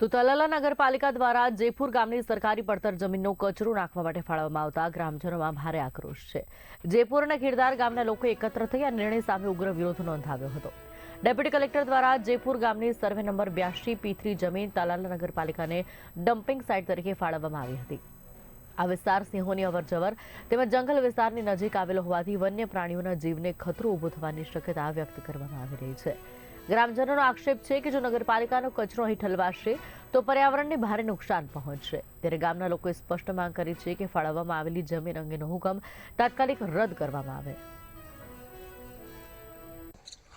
તો તલાલા નગરપાલિકા દ્વારા જેપુર ગામની સરકારી પડતર જમીનનો કચરો નાખવા માટે ફાળવવામાં આવતા ગ્રામજનોમાં ભારે આક્રોશ છે. જયપુર અને ખીરદાર ગામના લોકો એકત્ર થઈ આ નિર્ણય સામે ઉગ્ર વિરોધ નોંધાવ્યો હતો. ડેપ્યુટી કલેક્ટર દ્વારા જયપુર ગામની સર્વે નંબર બ્યાસી પી જમીન તાલાલા નગરપાલિકાને ડમ્પિંગ સાઇટ તરીકે ફાળવવામાં આવી હતી. આ વિસ્તાર સિંહોની અવરજવર તેમજ જંગલ વિસ્તારની નજીક આવેલો હોવાથી વન્ય પ્રાણીઓના જીવને ખતરો ઊભો થવાની શક્યતા વ્યક્ત કરવામાં આવી રહી છે. ગ્રામજનોનો આક્ષેપ છે કે જો નગરપાલિકાનો કચરો અહીં ઠલવાશે તો પર્યાવરણને ભારે નુકસાન પહોંચશે. ત્યારે ગામના લોકોએ સ્પષ્ટ માંગ કરી છે કે ફાળવવામાં આવેલી જમીન અંગેનો હુકમ તાત્કાલિક રદ કરવામાં આવે.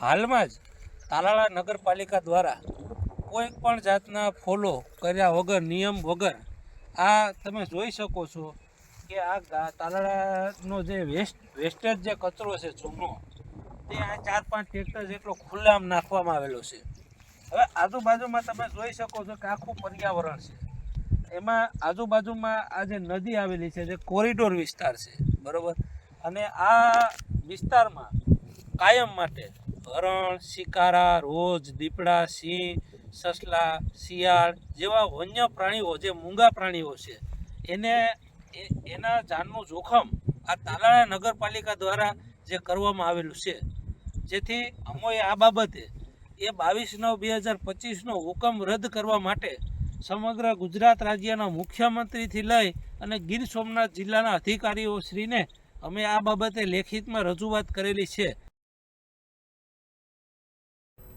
હાલમાં જ તાલાળા નગરપાલિકા દ્વારા કોઈ પણ જાતના ફોલો કર્યા વગર, નિયમ વગર, આ તમે જોઈ શકો છો કે આ તાલાળાનો જે વેસ્ટ વેસ્ટેજ જે કચરો છે જૂનો તે આ ચાર પાંચ ટ્રેક્ટર જેટલો ખુલ્લામ નાખવામાં આવેલો છે. હવે આજુબાજુમાં તમે જોઈ શકો છો કે આખું પર્યાવરણ છે. એમાં આજુબાજુમાં આ જે નદી આવેલી છે, જે કોરિડોર વિસ્તાર છે, બરોબર? અને આ વિસ્તારમાં કાયમ માટે હરણ, શિકારા, રોજ, દીપડા, સિંહ, સસલા, શિયાળ જેવા વન્ય પ્રાણીઓ, જે મૂંગા પ્રાણીઓ છે, એને એના જાનનું જોખમ આ તાલાળા નગરપાલિકા દ્વારા જે કરવામાં આવેલું છે જેથી અમોએ આ બાબતે એ બાવીસ નવ બે હજાર પચીસનો હુકમ રદ કરવા માટે સમગ્ર ગુજરાત રાજ્યના મુખ્યમંત્રીથી લઈ અને ગીર સોમનાથ જિલ્લાના અધિકારીઓ શ્રીને અમે આ બાબતે લેખિતમાં રજૂઆત કરેલી છે.